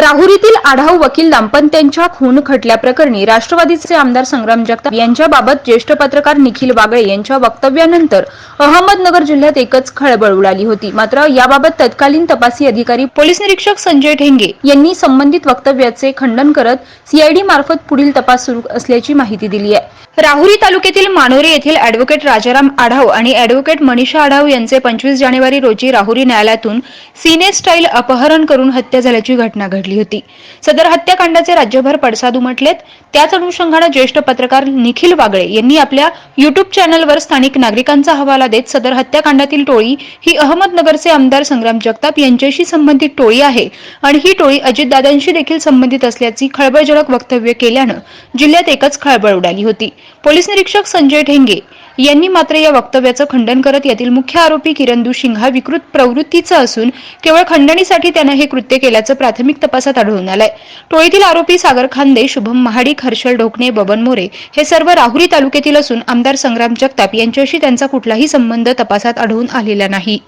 राहुरीतील आढाव वकील दाम्पत्यांच्या खून खटल्याप्रकरणी राष्ट्रवादीचे आमदार संग्राम जगताप यांच्याबाबत ज्येष्ठ पत्रकार निखिल वागळे यांच्या वक्तव्यानंतर अहमदनगर जिल्ह्यात एकच खळबळ उडाली होती. मात्र याबाबत तत्कालीन तपासी अधिकारी पोलीस निरीक्षक संजय ठेंगे यांनी संबंधित वक्तव्याचे खंडन करत सीआयडी मार्फत पुढील तपास सुरू असल्याची माहिती दिली आहे. राहुरी तालुक्यातील मानोरे येथील अॅडव्होकेट राजाराम आढाव आणि अॅडव्होकेट मनीषा आढाव यांचे पंचवीस जानेवारी रोजी राहुरी न्यायालयातून सिने स्टाईल अपहरण करून हत्या झाल्याची घटना घडली. होती. सदर हत्याकांडाचे राज्यभर पडसाद उमटलेत. त्याच अनुषंगाने ज्येष्ठ पत्रकार निखिल वागळे यांनी आपल्या युट्यूब चॅनलवर स्थानिक नागरिकांचा हवाला देत सदर हत्याकांडातील टोळी ही अहमदनगरचे आमदार संग्राम जगताप यांच्याशी संबंधित टोळी आहे आणि ही टोळी अजितदादांशी देखील संबंधित असल्याची खळबळजनक वक्तव्य केल्यानं जिल्ह्यात एकच खळबळ उडाली होती. पोलीस निरीक्षक संजय ठेंगे यांनी मात्र या वक्तव्याचं खंडन करत यातील मुख्य आरोपी किरण दुशिंग हा विकृत प्रवृत्तीचा असून केवळ खंडणीसाठी त्यानं हे कृत्य केल्याचं प्राथमिक तपास तपासात आढळून आलंय. टोळीतील आरोपी सागर खांदे शुभम महाडिक हर्षल ढोकणे बबन मोरे हे सर्व राहुरी तालुक्यातील असून आमदार संग्राम जगताप यांच्याशी त्यांचा कुठलाही संबंध तपासात आढळून आलेला नाही.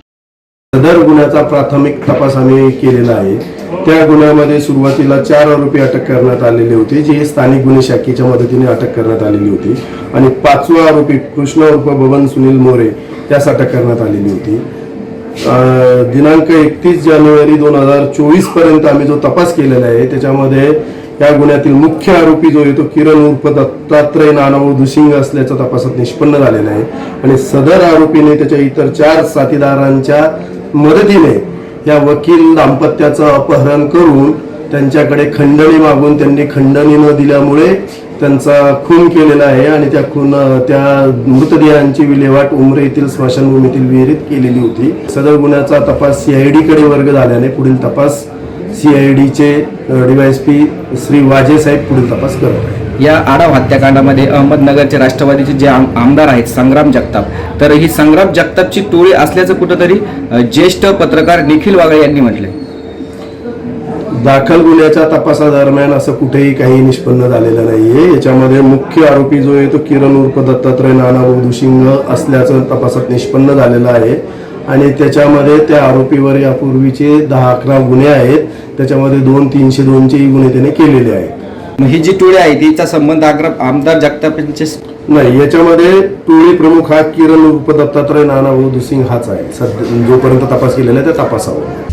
सदर गुन्ह्याचा प्राथमिक तपास आम्ही केलेला आहे. त्या गुन्ह्यामध्ये सुरुवातीला चार आरोपी अटक करण्यात आलेले होते जे स्थानिक गुन्हे शाखेच्या मदतीने अटक करण्यात आलेली होती. आणि पाचवा आरोपी कृष्ण उर्फ बबन सुनील मोरे त्यास अटक करण्यात आलेली होती. दिनांक एकतीस जानेवारी दोन हजार चोवीसपर्यंत आम्ही जो तपास केलेला आहे त्याच्यामध्ये या गुन्ह्यातील मुख्य आरोपी जो आहे तो किरण उर्फ दत्तात्रय नानाभाऊ दुसिंग असल्याचा तपासात निष्पन्न झालेला आहे. आणि सदर आरोपीने त्याच्या इतर चार साथीदारांच्या मदतीने या वकील दाम्पत्याचं अपहरण करून त्यांच्याकडे खंडणी मागून त्यांनी खंडणी न दिल्यामुळे त्यांचा खून केलेला आहे आणि त्या खून त्या मृतदेहांची विल्हेवाट उमरे येथील स्मशानभूमीतील विहिरीत केलेली होती. सदर गुन्ह्याचा तपास सीआयडीकडे वर्ग झाल्याने पुढील तपास सीआयडीचे डीवायएसपी श्री वाजे साहेब पुढील तपास करत आहे या आढाव हत्याकांडामध्ये अहमदनगरचे राष्ट्रवादीचे जे आम- आमदार आहेत संग्राम जगताप. तर ही संग्राम जगतापची टोळी असल्याचं कुठंतरी ज्येष्ठ पत्रकार निखिल वागळे यांनी म्हटलंय. दाखल गुन्ह्याच्या तपासादरम्यान असं कुठेही काही निष्पन्न झालेलं नाहीये. याच्यामध्ये मुख्य आरोपी जो आहे तो किरण उर्फ दत्तात्रय नानाभाऊ दुशिंग असल्याचं तपासात निष्पन्न झालेलं आहे. आणि त्याच्यामध्ये त्या आरोपीवर यापूर्वीचे दहा अकरा गुन्हे आहेत. त्याच्यामध्ये दोन तीनशे दोनचेही गुन्हे त्याने केलेले आहेत. ही जी टोळी आहे तिचा संबंध आग्रा- आमदार जगताप यांचे नाही याच्यामध्ये टोळी प्रमुख हा किरण उर्फ दत्तात्रय नानाभाऊ दुसिंग हाच आहे. सध्या जोपर्यंत तपास केलेला आहे त्या तपासावर.